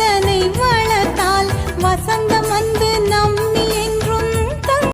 அதனை வளர்த்தான்